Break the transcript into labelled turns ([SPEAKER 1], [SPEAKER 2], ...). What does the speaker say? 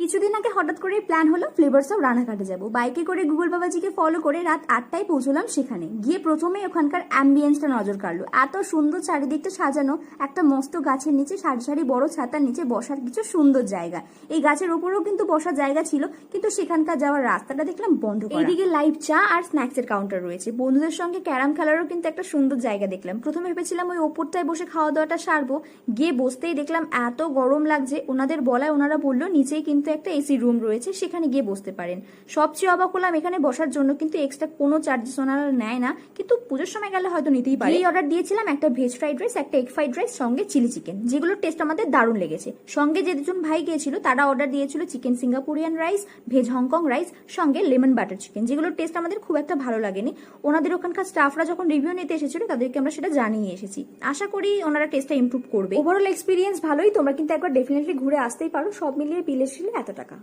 [SPEAKER 1] কিছুদিন আগে হঠাৎ করে প্ল্যান হলো ফ্লেভার্স অফ রানাঘাটে যাব। বাইকে করে গুগল বাবাজিকে ফলো করে রাত আটটায় পৌঁছলাম সেখানে। গিয়ে প্রথমেই ওখানকার অ্যাম্বিয়েন্সটা নজর কাড়লো। এত সুন্দর চারিদিকটা সাজানো, একটা মস্ত গাছের নিচে সারি সারি বড় ছাতার নিচে বসার কিছু সুন্দর জায়গা। এই গাছের ওপরেও কিন্তু বসার জায়গা ছিল, কিন্তু সেখানকার যাওয়ার রাস্তাটা দেখলাম বন্ধ। এইদিকে লাইভ চা আর স্ন্যাক্স এর কাউন্টার রয়েছে। বন্ধুদের সঙ্গে ক্যারাম খেলারও কিন্তু একটা সুন্দর জায়গা দেখলাম। প্রথমে ভেবেছিলাম ওই ওপরটায় বসে খাওয়া দাওয়াটা সারবো। গিয়ে বসতেই দেখলাম এত গরম লাগছে। ওনাদের বলায় ওনারা বলল, নিচেই কিন্তু একটা এসি রুম রয়েছে সেখানে গিয়ে বসতে পারেন। সবচেয়ে অবাক হলাম এখানে বসার জন্য কিন্তু এক্সট্রা কোনো চার্জেস ওনারা নেয় না। কিন্তু পুজোর সময় গেলে হয়তো নিতেই পারে। এই অর্ডার দিয়েছিলাম একটা ভেজ ফ্রাইড রাইস একটা এগ ফ্রাইড রাইস সঙ্গে চিলি চিকেন যেগুলোর টেস্ট আমাদের দারুণ লেগেছে। সঙ্গে যে দুজন ভাই গিয়েছিল তারা অর্ডার দিয়েছিল chicken Singaporean rice veg Hong Kong rice সঙ্গে লেমন বাটার চিকেন যেগুলোর টেস্ট আমাদের খুব একটা ভালো লাগেনি। ওনাদের ওখানকার স্টাফরা যখন রিভিউ নিতে এসেছিল তাদেরকে আমরা সেটা জানিয়ে এসেছি। আশা করি ওনারা টেস্টটা ইমপ্রুভ করবে। ওভারঅল এক্সপিরিয়েন্স ভালোই তোমরা কিন্তু একবার ডেফিনেটলি ঘুরে আসতেই পারো। সব মিলিয়ে বিল এসেছিল এত টাকা?